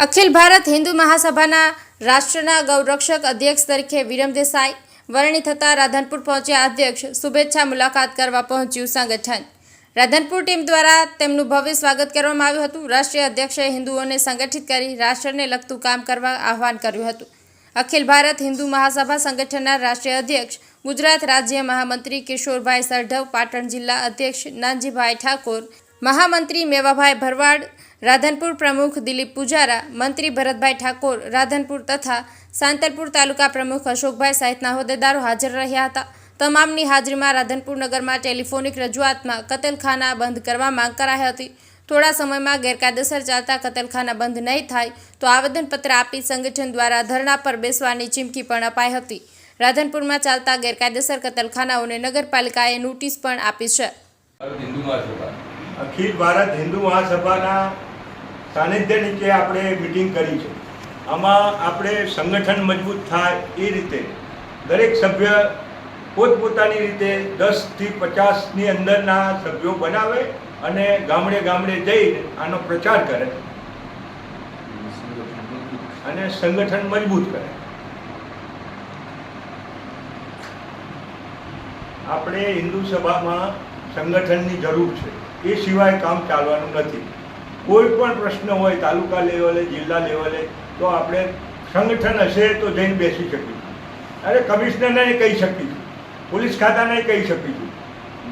અખિલ ભારત હિન્દુ મહાસભાના રાષ્ટ્રના ગૌરક્ષક અધ્યક્ષ તરીકે વિરમ દેસાઈ, વરણી થતાં રાધનપુર પહોંચ્યા અધ્યક્ષ, શુભેચ્છા મુલાકાત કરવા પહોંચ્યું સંગઠન. રાધનપુર ટીમ દ્વારા તેમનું ભવ્ય સ્વાગત કરવામાં આવ્યું હતું. રાષ્ટ્રીય અધ્યક્ષે હિન્દુઓને સંગઠિત કરી રાષ્ટ્રને લગતું કામ કરવા આહવાન કર્યું હતું. અખિલ ભારત હિન્દુ મહાસભા સંગઠનના રાષ્ટ્રીય અધ્યક્ષ, ગુજરાત રાજ્ય મહામંત્રી કિશોરભાઈ સરઢવ, પાટણ જિલ્લા અધ્યક્ષ નાનજીભાઈ ઠાકોર મહામંત્રી મેવાભાઈ ભરવાડ, રાધનપુર પ્રમુખ દિલીપ પૂજારા, મંત્રી ભરતભાઈ ઠાકોર, રાધનપુર તથા સાંતલપુર તાલુકા પ્રમુખ અશોકભાઈ સહિતના હોદ્દેદારો હાજર રહ્યા હતા. તમામની હાજરીમાં રાધનપુર નગરમાં ટેલિફોનિક રજૂઆતમાં કતલખાના બંધ કરવા માંગ કરાઈ હતી. થોડા સમયમાં ગેરકાયદેસર ચાલતા કતલખાના બંધ નહીં થાય તો આવેદનપત્ર આપી સંગઠન દ્વારા ધરણા પર બેસવાની ચીમકી પણ અપાઈ હતી. રાધનપુરમાં ચાલતા ગેરકાયદેસર કતલખાનાઓને નગરપાલિકાએ નોટિસ પણ આપી છે. અખિલ ભારત હિન્દુ મહાસભાના સાનિધ્ય નીચે આપણે મિટિંગ કરી છે. આમાં આપણે સંગઠન મજબૂત થાય એ રીતે દરેક સભ્ય પોતપોતાની રીતે દસથી પચાસની અંદરના સભ્યો બનાવે અને ગામડે ગામડે જઈને આનો પ્રચાર કરે અને સંગઠન મજબૂત કરે. આપણે હિન્દુ સભામાં સંગઠનની જરૂર છે. એ સિવાય કામ ચાલવાનું નથી. કોઈ પણ પ્રશ્ન હોય તાલુકા લેવલે, જિલ્લા લેવલે, તો આપણે સંગઠન હશે તો જઈને બેસી શકીશું. અરે કમિશનરને કહી શકીશું. પોલીસ ખાતાને કહી શકીશું.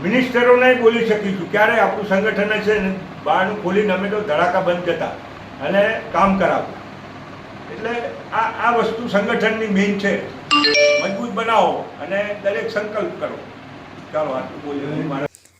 મિનિસ્ટરોને બોલી શકીશું. ક્યારે આપણું સંગઠન હશે ને બહારનું ખોલીને અમે તો ધડાકા બંધ જતા અને કામ કરાવો એટલે આ આ વસ્તુ સંગઠનની મેઇન છે. મજબૂત બનાવો અને દરેક સંકલ્પ કરો. ચાલો, આટલું બોલ્યો